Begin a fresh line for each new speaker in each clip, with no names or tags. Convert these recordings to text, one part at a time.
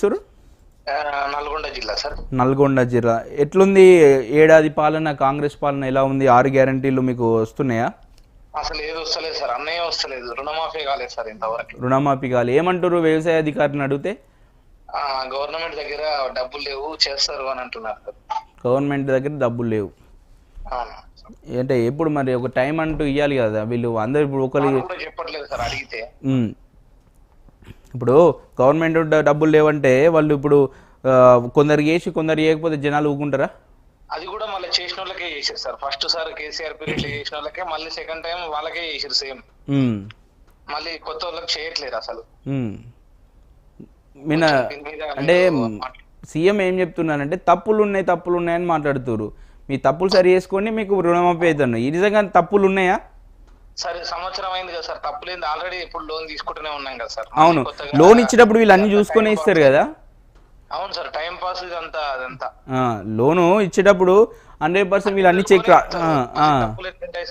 సురు
నల్గొండ జిల్లా సార్.
నల్గొండ జిల్లా. ఎట్లుంది ఏడాది పాలన కాంగ్రెస్ పాలన ఎలా ఉంది? ఆరు గ్యారంటీలు మీకు వస్తున్నాయా?
అసలు ఏది వస్తలేదు సార్. అన్నయ్య వస్తలేదు. రుణమాఫీ కాలేదు సార్ ఇంతవరకు.
రుణమాఫీ కావాలి ఏమంటారు వ్యవసాయ అధికారిని అడిగితే?
గవర్నమెంట్ దగ్గర డబ్బులు లేవు చేస్తారు అని అంటున్నారు సార్.
గవర్నమెంట్ దగ్గర డబ్బులు లేవు. అంటే ఎప్పుడు మరి ఒక టైం అంటూ ఇవ్వాలి కదా వీళ్ళు. అందరు ఇప్పుడు ఒకరి
చెప్పట్లేదు సార్ అడిగితే.
ఇప్పుడు గవర్నమెంట్ డబ్బులు లేవంటే వాళ్ళు ఇప్పుడు ఆ, కొందరికి వేసి కొందరు వేయకపోతే జనాలు ఊకుంటారా?
అది కూడా మళ్ళీ చేసిన వాళ్ళకే చేసారు sir. First sir KCR period చేసిన వాళ్ళకే మళ్ళీ సెకండ్ టైం వాళ్ళకే చేసారు సేమ్. మళ్ళీ కొత్త వాళ్ళకి చేయట్లేదు అసలు.
అంటే సీఎం ఏం చెప్తున్నారంటే తప్పులు ఉన్నాయి తప్పులు ఉన్నాయని మాట్లాడుతున్నారు మీ తప్పులు సరి చేసుకొని మీకు రుణమాఫీ అవుతున్నాయి ఈ నిజంగా తప్పులు ఉన్నాయా
సరే సంవత్సరం అయింది కదా సార్ తప్పులేదు. ఆల్రెడీ ఇప్పుడు లోన్ తీసుకుంటూనే ఉన్నాం కదా సార్.
అవును. లోన్ ఇచ్చేటప్పుడు వీళ్ళు అన్ని చూసుకొని ఇస్తారు కదా?
అవును సార్ టైం పాస్ ఇదంతా అదంతా.
లోను ఇచ్చేటప్పుడు హండ్రెడ్ పర్సెంట్ వీళ్ళు అన్ని చెక్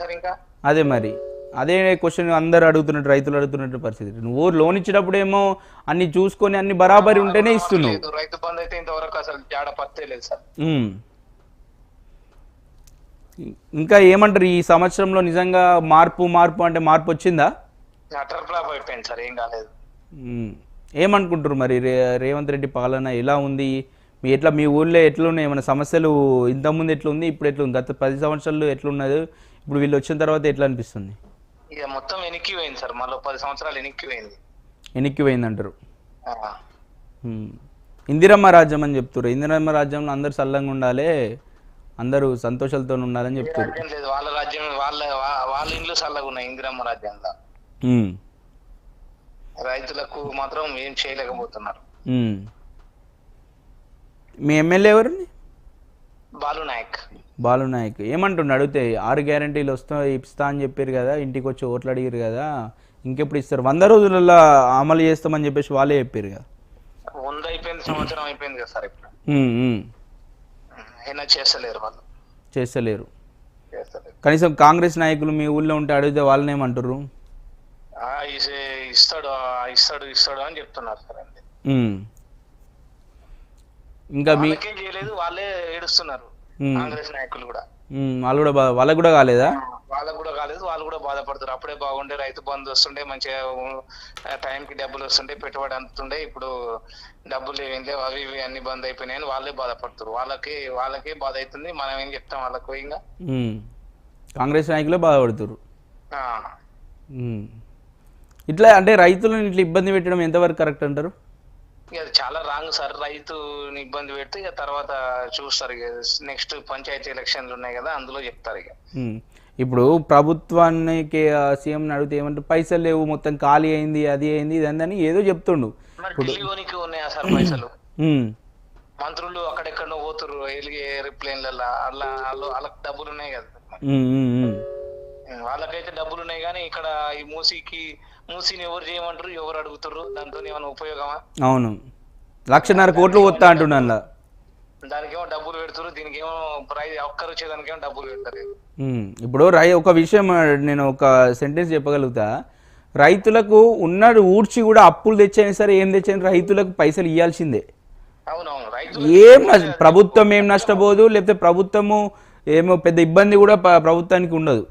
సార్? ఇంకా?
అదే మరి. అదే క్వశ్చన్ అందరు అడుగుతున్నట్టు రైతులు అడుగుతున్నట్టు పరిస్థితి. నువ్వు లోన్ ఇచ్చేటప్పుడు ఏమో అన్ని చూసుకొని అన్ని బరాబరి ఉంటేనే ఇస్తున్నావు.
రైతు బంధు అయితే ఇంతవరకు అసలు జాడ లేదు సార్.
ఇంకా ఏమంటారు ఈ సంవత్సరంలో నిజంగా మార్పు మార్పు అంటే మార్పు వచ్చిందా?
అటర్ ఫ్లాప్ అయిపోయింది సార్ ఏం కాలేదు.
ఏమనుకుంటారు మరి? రేవంత్ రెడ్డి పాలన ఎలా ఉంది? మీ ఎట్లా మీ ఊళ్ళో ఎట్లున్నాయి? ఏమైనా సమస్యలు ఇంతకుముందు ఎట్లుంది ఇప్పుడు ఎట్లుంది? గత పది సంవత్సరాలు ఎట్లున్నది? ఇప్పుడు వీళ్ళు వచ్చిన తర్వాత ఎట్లా అనిపిస్తుంది?
ఇక మొత్తం వెనక్కి పోయింది సార్ మళ్ళీ పది సంవత్సరాలు వెనక్కి పోయింది.
వెనక్కి
ఆ.
ఉమ్. ఇందిరమ్మ రాజ్యం అని చెప్తారు ఇందిరమ్మ రాజ్యంలో అందరు చల్లంగా ఉండాలి. అందరూ సంతోషాలతో
ఏ
చెప్తారు.
వాళ్ళ రాజ్యం వాళ్ళ వాళ్ళ ఇండ్లు చల్లగా ఉన్నాయి ఇందిరమ్మ రాజ్యంలో. రైతులకు మాత్రం ఏం చేయలేకపోతున్నారు.
మీ ఎమ్మెల్యే ఎవరిని
బాలు నాయక్.
బాలు నాయక్. ఏమంటుండు? అడిగితే ఆరు గ్యారంటీలు వస్తా ఇస్తా అని చెప్పారు కదా ఇంటికి వచ్చి ఓట్లు అడిగారు కదా ఇంకెప్పుడు ఇస్తారు? వంద రోజులలో అమలు చేస్తామని చెప్పేసి వాళ్ళే చెప్పారు కదా.
ముందు అయిపోయింది సంవత్సరం అయిపోయింది కదా సార్ ఇప్పుడు. అయినా చేస్తలేరు వాళ్ళు.
చేస్తలేరు. కనీసం కాంగ్రెస్ నాయకులు మీ ఊళ్ళో ఉంటే అడిగితే వాళ్ళని ఏమంటారు
ఆ, ఇసే- ఇస్తాడు ఇస్తాడు ఇస్తాడు అని చెప్తున్నారు సార్
ఉమ్. ఇంకా మీ
వాళ్ళకే చేయలేదు వాళ్ళే ఏడుస్తున్నారు. కాంగ్రెస్ నాయకులు కూడా.
వాళ్ళు కూడా వాళ్ళకు కూడా కాలేదా?
వాళ్ళకు బాధపడుతారు. అప్పుడే బాగుండే రైతు బంధు వస్తుండే మంచిగా టైంకి డబ్బులు వస్తుండే పెట్టుబడి అందుతుండే. ఇప్పుడు డబ్బులు ఏం లేవు అవి ఇవి అన్ని బంద్ అయిపోయినాయని వాళ్ళే బాధపడుతారు. వాళ్ళకి వాళ్ళకే బాధ అవుతుంది మనం ఏం చెప్తాం వాళ్ళకు ఇంకా.
కాంగ్రెస్ నాయకులే బాధపడుతున్నారు. ఇట్లా అంటే రైతులను ఇట్లా ఇబ్బంది పెట్టడం ఎంతవరకు కరెక్ట్ అంటారు?
ఇక అది చాలా రాంగ్ సార్. రైతుని ఇబ్బంది పెడితే ఇక తర్వాత చూస్తారు. ఇక నెక్స్ట్ పంచాయతీ ఎలక్షన్లు ఉన్నాయి కదా అందులో చెప్తారు ఇక.
ఇప్పుడు ప్రభుత్వానికి సీఎం అడిగితే ఏమంటారు? పైసలు లేవు మొత్తం ఖాళీ అయింది అది అయింది ఇది అని ఏదో చెప్తుండు.
మంత్రులు అక్కడెక్కడో ఎలిగే ఏరోప్లేన్లలో అలా వాళ్ళు వాళ్ళకి డబ్బులు ఉన్నాయి కదా. వాళ్ళకైతే డబ్బులు ఉన్నాయి కానీ ఇక్కడ ఈ మూసీకి మూసీని ఎవరు చేయమంటారు ఎవరు అడుగుతారు దాంతో ఏమైనా ఉపయోగమా?
అవును. లక్షన్నర కోట్లు పోతా అంటున్నా.
దానికేమో డబ్బులు పెడుతురు దీనికేమో ప్రైజ్ ఒక్కరు వచ్చేదానికేమో డబ్బులు పెడతారు.
ఇప్పుడు రై ఒక విషయం నేను ఒక సెంటెన్స్ చెప్పగలుగుతా. రైతులకు ఉన్నది ఊడ్చి కూడా అప్పులు తెచ్చైనా సరే ఏం తెచ్చైనా రైతులకు పైసలు ఇవ్వాల్సిందే ఏం ప్రభుత్వం ఏం నష్టపోదు లేకపోతే ప్రభుత్వము ఏమో పెద్ద ఇబ్బంది కూడా ప్రభుత్వానికి ఉండదు.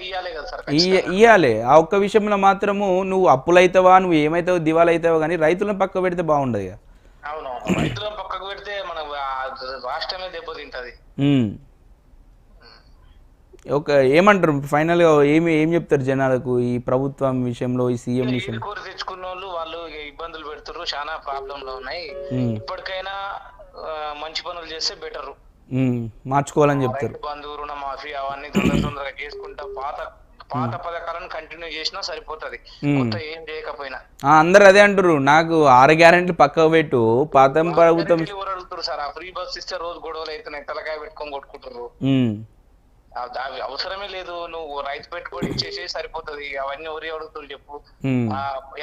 ఇవ్వాలి
ఇయ్యాలి ఆ ఒక్క విషయంలో మాత్రము నువ్వు అప్పులైతావా నువ్వు ఏమైతావు దివాళ అవుతావా కానీ రైతులను పక్క పెడితే బాగుండదు ఇక
అవునవును రైతులను పక్కకు పెడితే మన రాష్ట్రమే దెబ్బతింటది.
ఒక ఏమంటారు? ఫైనల్గా ఏమి ఏం చెప్తారు జనాలకు ఈ ప్రభుత్వం విషయంలో ఈ సీఎం విషయం?
కోరి తెచ్చుకున్న వాళ్ళు వాళ్ళు ఇబ్బందులు పెడుతుర్రు చాలా ప్రాబ్లంలు ఉన్నాయి. ఇప్పటికైనా మంచి పనులు చేస్తే బెటర్.
మార్చుకోవాలని చెప్తారు.
రైతు బంధు రుణమాఫీ అవన్నీ తొందర తొందరగా చేసుకుంటా పాత పాత పథకాలను కంటిన్యూ చేసినా సరిపోతది. కొత్త ఏం చేయకపోయినా.
అందరు అదే అంటారు నాకు ఆరు గ్యారెంటీ పక్కకు పెట్టు. పాత ప్రభుత్వం
ఎవరు సార్. ఆ ఫ్రీ బస్ ఇస్తే రోజు గొడవలు అవుతున్నాయి. తలకాయ పెట్టుకొని కొట్టుకుంటారు అవి అవసరమే లేదు. నువ్వు రైతు పెట్టుకొని ఇచ్చేసి సరిపోతది. అవన్నీ ఎవరు అడుగుతారు చెప్పు.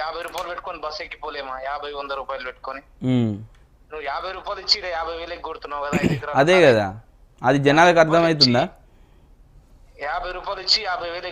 యాభై రూపాయలు పెట్టుకొని బస్ ఎక్కిపోలేమా? యాభై వంద రూపాయలు పెట్టుకొని. నువ్వు యాభై రూపాయలు ఇచ్చి యాభై వేలకి కొడుతున్నావు కదా.
అదే కదా. అది జనాలకు అర్థమవుతుందా?
యాభై రూపాయలు ఇచ్చి యాభై వేలు